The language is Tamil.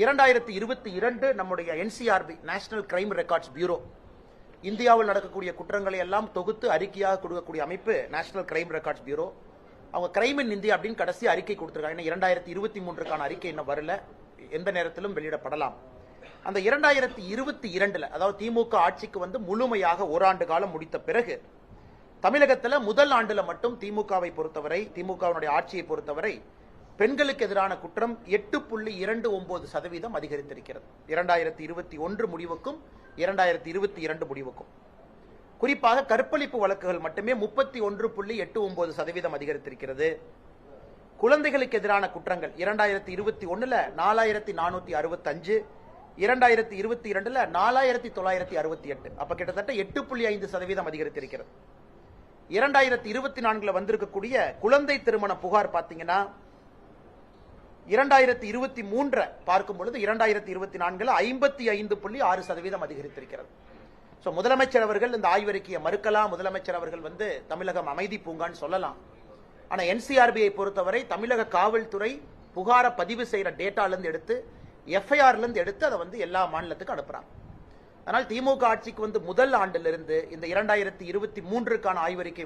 இரண்டாயிரத்தி இருபத்தி இரண்டு நம்முடைய NCRB national crime records bureau இந்தியாவில் நடக்கக்கூடிய குற்றங்களை எல்லாம் தொகுத்து அறிக்கையாக கொடுக்கக்கூடிய அமைப்பு நேஷனல் கிரைம் ரெக்கார்ட்ஸ் பியூரோ அவங்க கிரைம் இன் இந்தியா அப்படின்னு கடைசி அறிக்கை கொடுத்துருக்காங்க. ஏன்னா இரண்டாயிரத்தி இருபத்தி மூன்றுக்கான அறிக்கை இன்னும் வரல. எந்த நேரத்திலும் வெளியிடப்படலாம். அந்த இரண்டாயிரத்தி இருபத்தி இரண்டுல அதாவது திமுக ஆட்சிக்கு வந்து முழுமையாக ஓராண்டு காலம் முடித்த பிறகு தமிழகத்தில் முதல் ஆண்டுல மட்டும் திமுகவை பொறுத்தவரை திமுகவினுடைய ஆட்சியை பொறுத்தவரை பெண்களுக்கு எதிரான குற்றம் எட்டு புள்ளி இரண்டு ஒன்பது சதவீதம் அதிகரித்திருக்கிறது. இரண்டாயிரத்தி இருபத்தி ஒன்று முடிவுக்கும் இரண்டாயிரத்தி இருபத்தி இரண்டு முடிவுக்கும். குறிப்பாக கற்பழிப்பு வழக்குகள் மட்டுமே முப்பத்தி ஒன்று புள்ளி எட்டு ஒன்பது சதவீதம் அதிகரித்திருக்கிறது. குழந்தைகளுக்கு எதிரான குற்றங்கள் இரண்டாயிரத்தி இருபத்தி ஒன்றில் நாலாயிரத்தி நானூத்தி அறுபத்தஞ்சு இரண்டாயிரத்தி இருபத்தி இரண்டுல நாலாயிரத்தி தொள்ளாயிரத்தி அறுபத்தி எட்டு. அப்ப கிட்டத்தட்ட எட்டு புள்ளி ஐந்து சதவீதம் அதிகரித்திருக்கிறது. இரண்டாயிரத்தி இருபத்தி நான்குல வந்திருக்கக்கூடிய குழந்தை திருமண புகார் பாத்தீங்கன்னா இரண்டாயிரத்தி இருபத்தி மூன்றை பார்க்கும் பொழுது இரண்டாயிரத்தி இருபத்தி நான்கில் ஐம்பத்தி ஐந்து புள்ளி ஆறு சதவீதம் அதிகரித்திருக்கிறது. ஸோ முதலமைச்சர் அவர்கள் இந்த ஆய்வறிக்கையை மறுக்கலாம். முதலமைச்சர் அவர்கள் வந்து தமிழகம் அமைதி பூங்கான்னு சொல்லலாம். ஆனால் என்சிஆர்பியை பொறுத்தவரை தமிழக காவல்துறை புகாரை பதிவு செய்கிற டேட்டாலேருந்து எடுத்து எஃப்ஐஆர்லேருந்து எடுத்து அதை வந்து எல்லா மாநிலத்துக்கும் அனுப்புகிறாங்க அதனால் திமுக ஆட்சிக்கு வந்து முதல் ஆண்டிலிருந்து இந்த இரண்டாயிரத்தி இருபத்தி மூன்றுக்கான ஆய்வறிக்கை